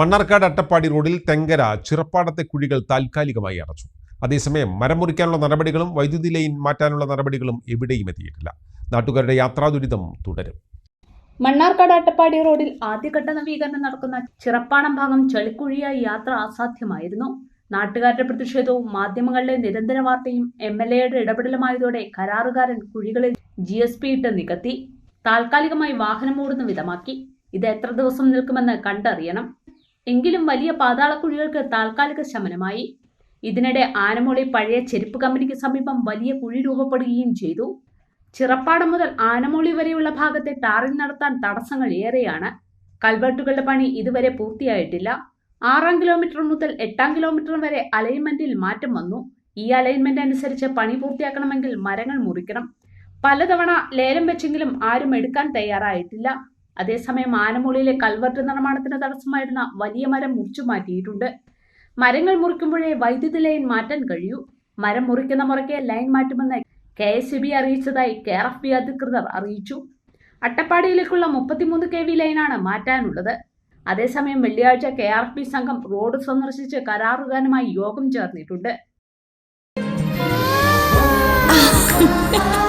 മണ്ണാർക്കാട് അട്ടപ്പാടി റോഡിൽ തെങ്കര ചിറപ്പാടത്തെ കുഴികൾ താൽക്കാലികമായി അടച്ചു. അതേസമയം മരം മുറിക്കാനുള്ള നടപടികളും വൈദ്യുതി ലൈൻ മാറ്റാനുള്ള നടപടികളും എവിടെയും എത്തിയിട്ടില്ല. നാട്ടുകാരുടെ യാത്രാ ദുരിതം തുടരും. മണ്ണാർക്കാട് അട്ടപ്പാടി റോഡിൽ ആദ്യഘട്ട നവീകരണം നടക്കുന്ന ചിറപ്പാണം ഭാഗം ചെളിക്കുഴിയായി യാത്ര അസാധ്യമായിരുന്നു. നാട്ടുകാരുടെ പ്രതിഷേധവും മാധ്യമങ്ങളുടെ നിരന്തര വാർത്തയും എം എൽ എയുടെ ഇടപെടലുമായതോടെ കരാറുകാരൻ കുഴികളിൽ ജി എസ് പി ഇട്ട് നികത്തി. താൽക്കാലികമായി വാഹനം ഓടുന്ന വിധമാക്കി. ഇത് എത്ര ദിവസം നിൽക്കുമെന്ന് കണ്ടറിയണം. എങ്കിലും വലിയ പാതാളക്കുഴികൾക്ക് താൽക്കാലിക ശമനമായി. ഇതിനിടെ ആനമൂളി പഴയ ചെരുപ്പ് കമ്പനിക്ക് സമീപം വലിയ കുഴി രൂപപ്പെടുകയും ചെയ്തു. ചിറപ്പാടം മുതൽ ആനമൂളി വരെയുള്ള ഭാഗത്തെ ടാറിംഗ് നടത്താൻ തടസ്സങ്ങൾ ഏറെയാണ്. കൽവെട്ടുകളുടെ പണി ഇതുവരെ പൂർത്തിയായിട്ടില്ല. ആറാം കിലോമീറ്റർ മുതൽ എട്ടാം കിലോമീറ്റർ വരെ അലൈൻമെന്റിൽ മാറ്റം വന്നു. ഈ അലൈൻമെന്റ് അനുസരിച്ച് പണി പൂർത്തിയാക്കണമെങ്കിൽ മരങ്ങൾ മുറിക്കണം. പലതവണ ലേലം വെച്ചെങ്കിലും ആരും എടുക്കാൻ തയ്യാറായിട്ടില്ല. അതേസമയം ആനമുളിയിലെ കൽവർട്ട് നിർമ്മാണത്തിന് തടസ്സമായിരുന്ന വലിയ മരം മുറിച്ചു മാറ്റിയിട്ടുണ്ട്. മരങ്ങൾ മുറിക്കുമ്പോഴേ വൈദ്യുതി ലൈൻ മാറ്റാൻ കഴിയൂ. മരം മുറിക്കുന്ന മുറയ്ക്ക് ലൈൻ മാറ്റുമെന്ന് കെ എസ് ബി അറിയിച്ചതായി കെ എഫ് ബി അധികൃതർ അറിയിച്ചു. അട്ടപ്പാടിയിലേക്കുള്ള മുപ്പത്തിമൂന്ന് കെ വി ലൈനാണ് മാറ്റാനുള്ളത്. അതേസമയം വെള്ളിയാഴ്ച കെ ആർ ബി സംഘം റോഡ് സന്ദർശിച്ച് കരാറുകാരനുമായി യോഗം ചേർന്നിട്ടുണ്ട്.